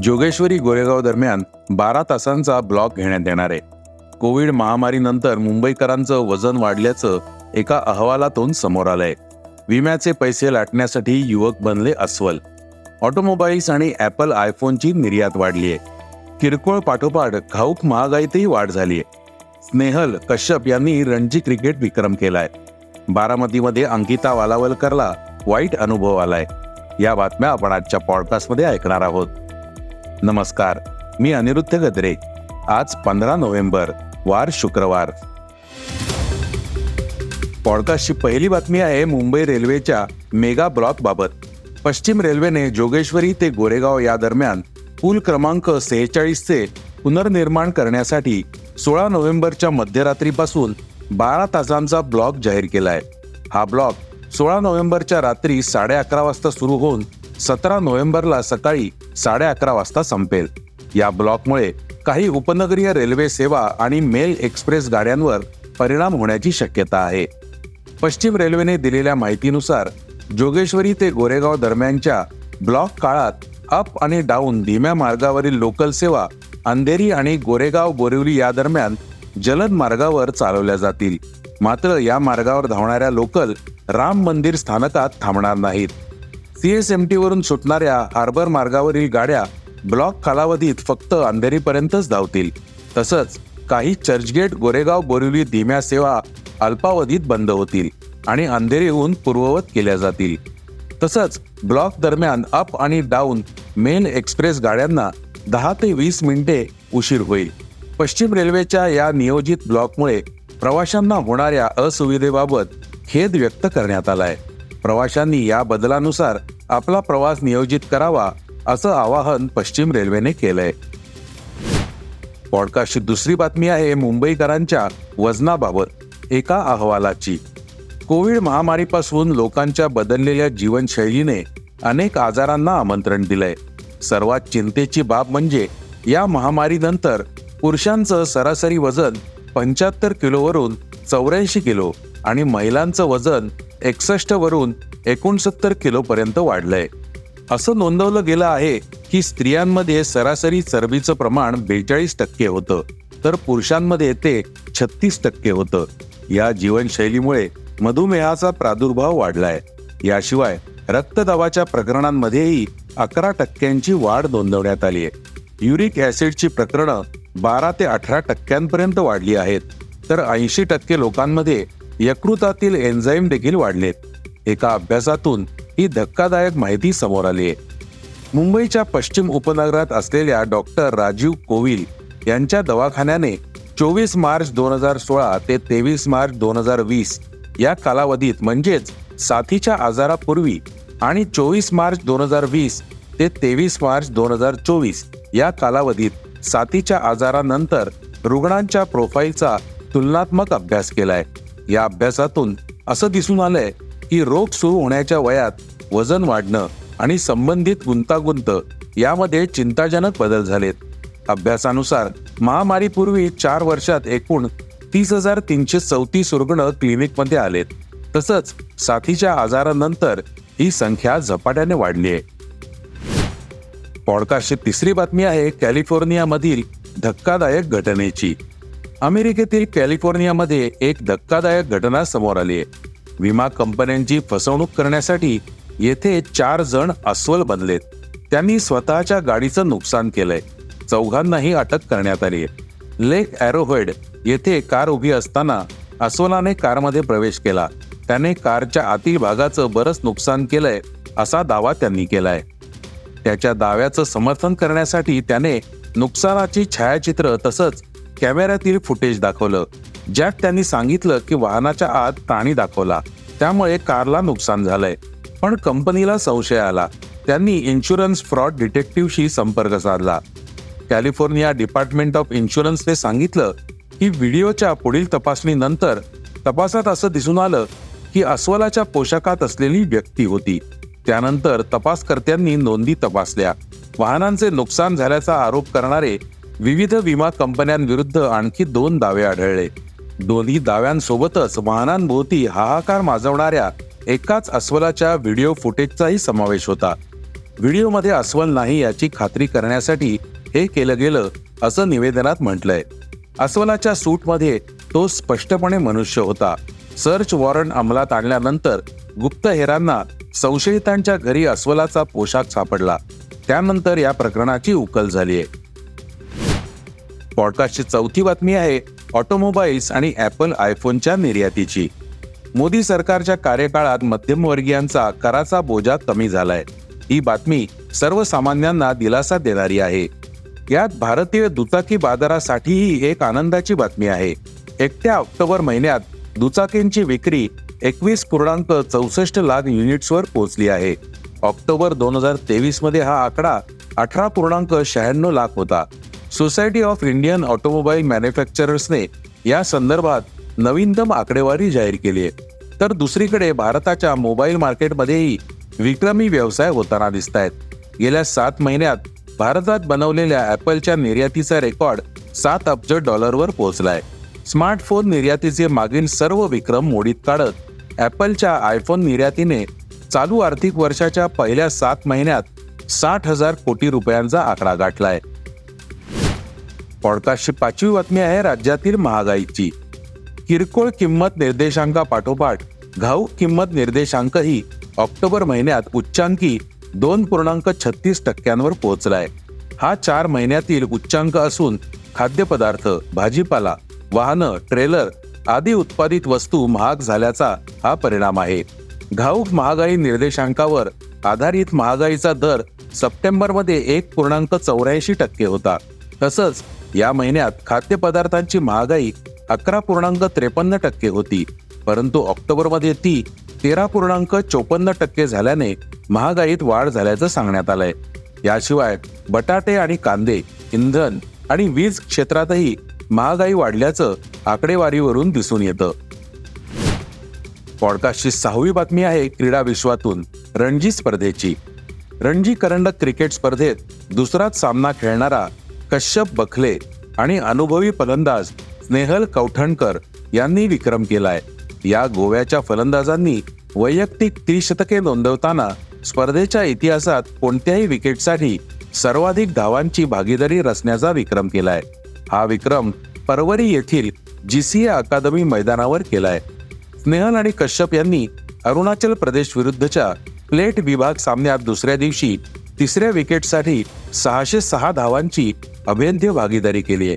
जोगेश्वरी गोरेगाव दरम्यान बारा तासांचा ब्लॉक घेण्यात येणार आहे. कोविड महामारीनंतर मुंबईकरांचं वजन वाढल्याचं एका अहवालातून समोर आलंय. विम्याचे पैसे लाटण्यासाठी युवक बनले अस्वल. ऑटोमोबाईल्स आणि ॲपल आयफोनची निर्यात वाढली आहे किरकोळ पाठोपाठ घाऊक महागाईतही वाढ झाली आहे स्नेहल कश्यप यांनी रणजी क्रिकेट विक्रम केलाय. बारामतीमध्ये अंकिता वालावलकरला वाईट अनुभव आलाय. या बातम्या आपण आजच्या पॉडकास्टमध्ये ऐकणार आहोत. नमस्कार मी अनिरुद्ध गद्रे. आज पंधरा नोव्हेंबर वार शुक्रवार. पॉडकास्टची पहिली बातमी आहे मुंबई रेल्वेच्या मेगा ब्लॉक बाबत. पश्चिम रेल्वेने जोगेश्वरी ते गोरेगाव या दरम्यान पूल क्रमांक सेहेचाळीसचे पुनर्निर्माण करण्यासाठी सोळा नोव्हेंबरच्या मध्यरात्रीपासून बारा तासांचा ब्लॉक जाहीर केलाय. हा ब्लॉक सोळा नोव्हेंबरच्या रात्री साडे अकरा वाजता सुरू होऊन सतरा नोव्हेंबरला सकाळी साडे अकरा वाजता संपेल. या ब्लॉकमुळे काही उपनगरीय रेल्वे सेवा आणि मेल एक्सप्रेस गाड्यांवर परिणाम होण्याची शक्यता आहे. पश्चिम रेल्वेने दिलेल्या माहितीनुसार जोगेश्वरी ते गोरेगाव दरम्यानच्या ब्लॉक काळात अप आणि डाऊन धीम्या मार्गावरील लोकल सेवा अंधेरी आणि गोरेगाव बोरिवली या दरम्यान जलद मार्गावर चालवल्या जातील. मात्र या मार्गावर धावणाऱ्या लोकल राम मंदिर स्थानकात थांबणार नाहीत. सीएसएमटी वरून सुटणाऱ्या हार्बर मार्गावरील गाड्या ब्लॉक कालावधीत फक्त अंधेरीपर्यंतच धावतील. तसंच काही चर्चगेट गोरेगाव बोरिवली धीम्या सेवा अल्पावधीत बंद होतील आणि अंधेरीहून पूर्ववत केल्या जातील. तसंच ब्लॉक दरम्यान अप आणि डाऊन मेन एक्सप्रेस गाड्यांना दहा ते वीस मिनिटे उशीर होईल. पश्चिम रेल्वेच्या या नियोजित ब्लॉकमुळे प्रवाशांना होणाऱ्या असुविधेबाबत खेद व्यक्त करण्यात आला आहे प्रवाशांनी या बदलानुसार आपला प्रवास नियोजित करावा असं आवाहन पश्चिम रेल्वेने केलंय. पॉडकास्टची दुसरी बातमी आहे मुंबईकरांच्या वजनाबाबत एका अहवालाची. कोविड महामारीपासून लोकांच्या बदललेल्या जीवनशैलीने अनेक आजारांना आमंत्रण दिलंय. सर्वात चिंतेची बाब म्हणजे या महामारीनंतर पुरुषांचं सरासरी वजन पंच्याहत्तर किलोवरून चौऱ्याऐंशी किलो आणि महिलांचं वजन एकसष्ट वरून एकोणसत्तर किलोपर्यंत वाढलंय. असं नोंदवलं गेलं आहे की स्त्रियांमध्ये सरासरी चरबीचं प्रमाण बेचाळीस टक्के होतं तर पुरुषांमध्ये ते छत्तीस टक्के होतं. या जीवनशैलीमुळे मधुमेहाचा प्रादुर्भाव वाढलाय. याशिवाय रक्तदाबाच्या प्रकरणांमध्येही अकरा टक्क्यांची वाढ नोंदवण्यात आली आहे युरिक ऍसिडची प्रकरणं बारा ते अठरा टक्क्यांपर्यंत वाढली आहेत तर ऐंशी टक्के लोकांमध्ये यकृतातील एन्झाईम देखील वाढलेत. एका अभ्यासातून ही धक्कादायक माहिती समोर आली आहे. मुंबईच्या पश्चिम उपनगरात असलेल्या डॉक्टर राजीव कोविल यांच्या दवाखान्याने चोवीस मार्च दोन हजार सोळा ते तेवीस मार्च दोन हजार वीस या कालावधीत म्हणजेच साथीच्या आजारापूर्वी आणि चोवीस मार्च दोन हजार वीस ते तेवीस मार्च दोन हजार चोवीस या कालावधीत साथीच्या आजारानंतर रुग्णांच्या प्रोफाईलचा तुलनात्मक अभ्यास केलाय. या अभ्यासातून असं दिसून आलंय की रोग सुरू होण्याच्या वयात वजन वाढणं आणि संबंधित गुंतागुंत यामध्ये चिंताजनक बदल झालेत. अभ्यासानुसार महामारीपूर्वी चार वर्षात एकूण तीस हजार तीनशे चौतीस रुग्ण क्लिनिकमध्ये आलेत. तसंच साथीच्या आजारानंतर ही संख्या झपाट्याने वाढली आहे. पॉडकास्टची तिसरी बातमी आहे कॅलिफोर्नियामधील धक्कादायक घटनेची. अमेरिकेतील कॅलिफोर्नियामध्ये एक धक्कादायक घटना समोर आली आहे. विमा कंपन्यांची फसवणूक करण्यासाठी येथे चार जण अस्वल बनलेत. त्यांनी स्वतःच्या गाडीचं नुकसान केलंय. चौघांनाही अटक करण्यात आली आहे. लेक अॅरोहेड येथे कार उभी असताना अस्वलाने कारमध्ये प्रवेश केला. त्याने कारच्या आतील भागाचं बरंच नुकसान केलंय असा दावा त्यांनी केलाय. त्याच्या दाव्याचं समर्थन करण्यासाठी त्याने नुकसानाची छायाचित्र तसंच कॅमेऱ्यातील फुटेज दाखवलं ज्यात त्यांनी सांगितलं की वाहनाच्या आत प्राणी दाखवला. त्यामुळे कारला नुकसान झालंय. पण कंपनीला संशय आला. त्यांनी इन्शुरन्स फ्रॉड डिटेक्टिव्हशी संपर्क साधला. कॅलिफोर्निया डिपार्टमेंट ऑफ इन्शुरन्सने सांगितलं की व्हिडिओच्या पुढील तपासणीनंतर तपासात असं दिसून आलं की अस्वलाच्या पोशाखात असलेली व्यक्ती होती. त्यानंतर तपासकर्त्यांनी नोंदी तपासल्या. वाहनांचे नुकसान झाल्याचा आरोप करणारे विविध विमा कंपन्यांविरुद्ध आणखी दोन दावे आढळले. दोन्ही दाव्यांसोबतच वाहनांभोवती हाहाकार माजवणाऱ्या एकाच अस्वलाच्या व्हिडिओ फुटेजचाही समावेश होता. व्हिडिओमध्ये अस्वल नाही याची खात्री करण्यासाठी हे केलं गेलं असं निवेदनात म्हटलंय. अस्वलाच्या सूटमध्ये तो स्पष्टपणे मनुष्य होता. सर्च वॉरंट अंमलात आणल्यानंतर गुप्तहेरांना संशयितांच्या घरी अस्वलाचा पोशाख सापडला. त्यानंतर या प्रकरणाची उकल झाली आहे पॉडकास्टची चौथी बातमी आहे ऑटोमोबाईल्स आणि ॲपल आयफोनच्या निर्यातीची. मोदी सरकारच्या कार्यकाळात मध्यमवर्गीयांचा कराचा बोजा कमी झालाय. ही बातमी सर्वसामान्यांना दिलासा देणारी आहे. यात भारतीय दुचाकी बाजारासाठीही एक आनंदाची बातमी आहे. एकट्या ऑक्टोबर महिन्यात दुचाकींची विक्री एकवीस पूर्णांक चौसष्ट लाख युनिट्सवर पोहोचली आहे. ऑक्टोबर दोन हजार तेवीसमध्ये हा आकडा अठरा पूर्णांक शहाण्णव लाख होता. सोसायटी ऑफ इंडियन ऑटोमोबाईल मॅन्युफॅक्चरर्सने या संदर्भात नवीनतम आकडेवारी जाहीर केली आहे. तर दुसरीकडे भारताच्या मोबाईल मार्केटमध्येही विक्रमी व्यवसाय होताना दिसत आहेत. गेल्या सात महिन्यात भारतात बनवलेल्या ॲपलच्या निर्यातीचा रेकॉर्ड सात अब्ज डॉलरवर पोहोचलाय. स्मार्टफोन निर्यातीचे मागील सर्व विक्रम मोडीत काढत ॲपलच्या आयफोन निर्यातीने चालू आर्थिक वर्षाच्या पहिल्या सात महिन्यात साठ हजार कोटी रुपयांचा आकडा गाठलाय. पॉडकास्टची पाचवी बातमी आहे राज्यातील महागाईची. किरकोळ किंमत निर्देशांकापाठोपाठ घाऊक किंमत निर्देशांकही ऑक्टोबर महिन्यात उच्चांकी दोन पूर्णांक छत्तीस टक्क्यांवर पोहोचलाय. हा चार महिन्यातील उच्चांक असून खाद्यपदार्थ भाजीपाला वाहनं ट्रेलर आदी उत्पादित वस्तू महाग झाल्याचा हा परिणाम आहे. घाऊक महागाई निर्देशांकावर आधारित महागाईचा दर सप्टेंबरमध्ये एक पूर्णांक चौऱ्याऐंशी टक्के होता. तसंच या महिन्यात खाद्यपदार्थांची महागाई अकरा पूर्णांक त्रेपन्न टक्के होती. परंतु ऑक्टोबरमध्ये ती तेरा पूर्णांक चोपन्न टक्के झाल्याने महागाईत वाढ झाल्याचं सांगण्यात आलंय. याशिवाय बटाटे आणि कांदे इंधन आणि वीज क्षेत्रातही महागाई वाढल्याचं आकडेवारीवरून दिसून येतं. पॉडकास्टची सहावी बातमी आहे क्रीडा विश्वातून रणजी स्पर्धेची. रणजी करंडक क्रिकेट स्पर्धेत दुसराच सामना खेळणारा कश्यप बखले आणि अनुभवी फलंदाज स्नेहल कौठणकर यांनी विक्रम केलाय. या गोव्याच्या फलंदाजांनी वैयक्तिक त्रिशतके नोंदवताना स्पर्धेच्या इतिहासात कोणत्याही विकेटसाठी सर्वाधिक धावांची भागीदारी रचण्याचा विक्रम केलाय. हा विक्रम परवरी येथील जीसीए अकादमी मैदानावर केलाय. स्नेहल आणि कश्यप यांनी अरुणाचल प्रदेश विरुद्धच्या प्लेट विभाग सामन्यात दुसऱ्या दिवशी तिसऱ्या विकेटसाठी सहाशे सहा धावांची अभेद्य भागीदारी केली आहे.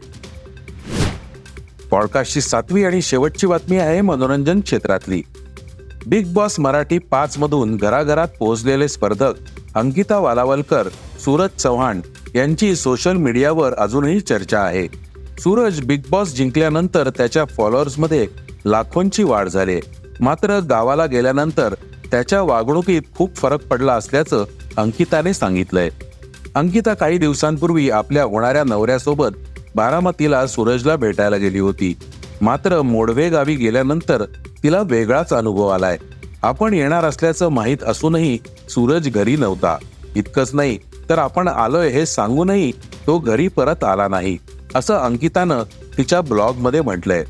पॉडकास्टची सातवी आणि शेवटची बातमी आहे मनोरंजन क्षेत्रातली. बिग बॉस मराठी पाच मधून घराघरात पोहोचलेले स्पर्धक अंकिता वालावलकर सूरज चव्हाण यांची सोशल मीडियावर अजूनही चर्चा आहे. सूरज बिग बॉस जिंकल्यानंतर त्याच्या फॉलोअर्समध्ये लाखोंची वाढ झाली. मात्र गावाला गेल्यानंतर त्याच्या वागणुकीत खूप फरक पडला असल्याचं अंकिताने सांगितलंय. अंकिता काही दिवसांपूर्वी आपल्या होणाऱ्या नवऱ्यासोबत बारामतीला सूरजला भेटायला गेली होती. मात्र मोडवे गावी गेल्यानंतर तिला वेगळाच अनुभव आलाय. आपण येणार असल्याचं माहीत असूनही सूरज घरी नव्हता. इतकंच नाही तर आपण आलोय हे सांगूनही तो घरी परत आला नाही असं अंकितानं तिच्या ब्लॉगमध्ये म्हटलंय.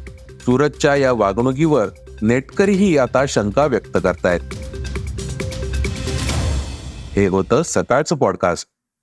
सूरजच्या या वागणुकीवर नेटकरीही आता शंका व्यक्त करतायत. हे होतं सकाळचं पॉडकास्ट.